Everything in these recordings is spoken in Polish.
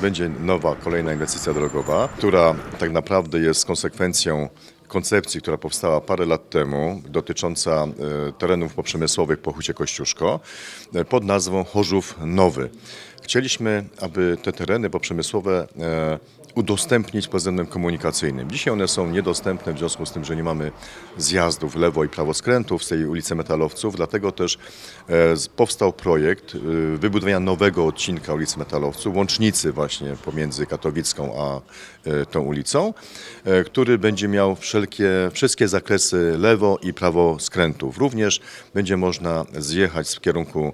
będzie nowa, kolejna inwestycja drogowa, która tak naprawdę jest konsekwencją koncepcji, która powstała parę lat temu, dotycząca e, terenów poprzemysłowych po Hucie Kościuszko, e, pod nazwą Chorzów Nowy. Chcieliśmy, aby te tereny poprzemysłowe e, udostępnić pod względem komunikacyjnym. Dzisiaj one są niedostępne w związku z tym, że nie mamy zjazdów lewo i prawo skrętów z tej ulicy Metalowców, dlatego też e, powstał projekt e, wybudowania nowego odcinka ulicy Metalowców, łącznicy właśnie pomiędzy Katowicką a tą ulicą, który będzie miał wszelkie, wszystkie zakresy lewo i prawo skrętów. Również będzie można zjechać w kierunku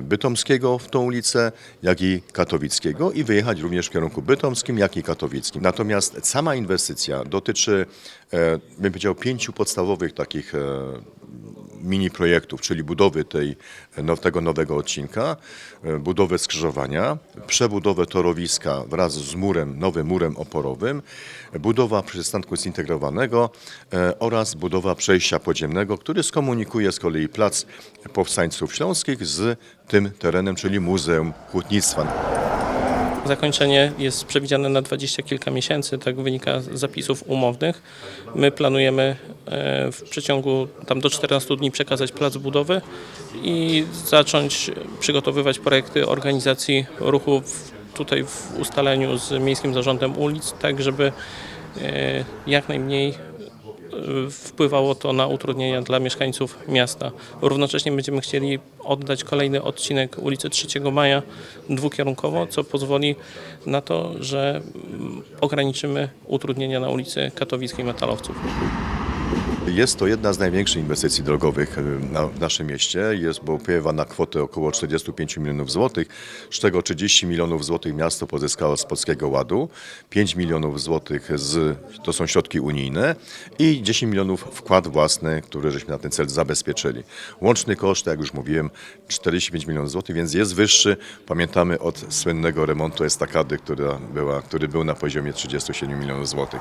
Bytomskiego w tą ulicę, jak i Katowickiego i wyjechać również w kierunku Bytomskim, jak i Katowickim. Natomiast sama inwestycja dotyczy, e, bym powiedział, pięciu podstawowych takich e, mini projektów, czyli budowy tej, no, tego nowego odcinka, e, budowę skrzyżowania, przebudowę torowiska wraz z murem, nowym murem oporowym, budowa przystanku zintegrowanego e, oraz budowa przejścia podziemnego, który skomunikuje z kolei plac Powstańców Śląskich z tym terenem, czyli Muzeum Hutnictwa. Zakończenie jest przewidziane na dwadzieścia kilka miesięcy, tak wynika z zapisów umownych. My planujemy e, w przeciągu tam do 14 dni przekazać plac budowy i zacząć przygotowywać projekty organizacji ruchu w, tutaj w ustaleniu z Miejskim Zarządem Ulic, tak żeby e, jak najmniej wpływało to na utrudnienia dla mieszkańców miasta. Równocześnie będziemy chcieli oddać kolejny odcinek ulicy 3 Maja dwukierunkowo, co pozwoli na to, że mm, ograniczymy utrudnienia na ulicy Katowickiej Metalowców. Jest to jedna z największych inwestycji drogowych e, w naszym mieście. Jest bo opiewa na kwotę około 45 milionów złotych, z czego 30 milionów złotych miasto pozyskało z Polskiego Ładu, 5 milionów złotych z, to są środki unijne i 10 milionów wkład własny, który żeśmy na ten cel zabezpieczyli. Łączny koszt, jak już mówiłem, 45 milionów złotych, więc jest wyższy. Pamiętamy od słynnego remontu estakady, która była, który był na poziomie 37 milionów złotych.